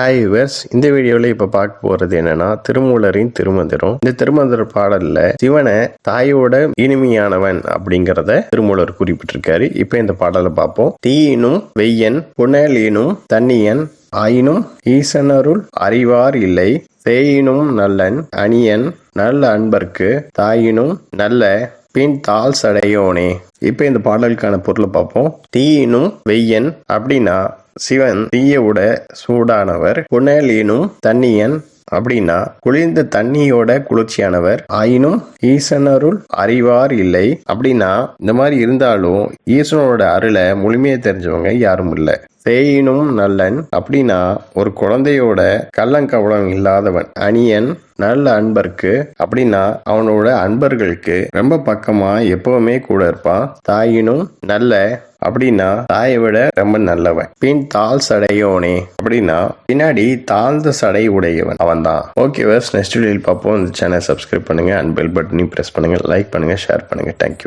Hi viewers இந்த வீடியோவில் இப்போ பார்க்க போகிறது என்னன்னா திருமூலரின் திருமந்திரம். இந்த திருமந்திர பாடல்ல சிவனை தாயோட இனிமையானவன் அப்படிங்கிறத திருமூலர் குறிப்பிட்டிருக்காரு. இப்போ இந்த பாடலை பார்ப்போம். தீயினும் வெய்யன் புனலினும் தண்ணியன் ஆயினும் ஈசனருள் அறிவார் இல்லை. தேயினும் நல்லன் அணியன் நல்ல அன்பர்க்கு தாயினும் நல்ல பின் தாள் சடையோனே. இப்போ இந்த பாடலுக்கான பொருளை பார்ப்போம். தீயினும் வெய்யன் அப்படின்னா சிவன் தீயோட சூடானவர் புனலினும் தண்ணியன். அப்படின்னா குளிர்ந்த தண்ணியோட குளிர்ச்சியானவர். ஆயினும் ஈசனருள் அறிவார் இல்லை. அப்படின்னா இந்த மாதிரி இருந்தாலும் ஈசனோட அருளை முழுமையை தெரிஞ்சவங்க யாரும் இல்லை. தேயினும் நல்லன். அப்படின்னா ஒரு குழந்தையோட கள்ளங்கவலம் இல்லாதவன். அணியன் நல்ல அன்பர்க்கு. அப்படின்னா அவனோட அன்பர்களுக்கு ரொம்ப பக்கமா எப்பவுமே கூட இருப்பான். தாயினும் நல்ல அப்படின்னா தாயை விட ரொம்ப நல்லவன். பின் தாழ் சடையோனே. அப்படின்னா பின்னாடி தாழ்ந்த சடை உடையவன் அவன் தான் ஓகே வேர்ஸ் நெக்ஸ்ட் வீடியோவில் பார்ப்போம். இந்த சேனல் சப்ஸ்கிரைப் பண்ணுங்க. அண்ட் பெல் பட்டனையும் ப்ரெஸ் பண்ணுங்க. லைக் பண்ணுங்க ஷேர் பண்ணுங்க. Thank you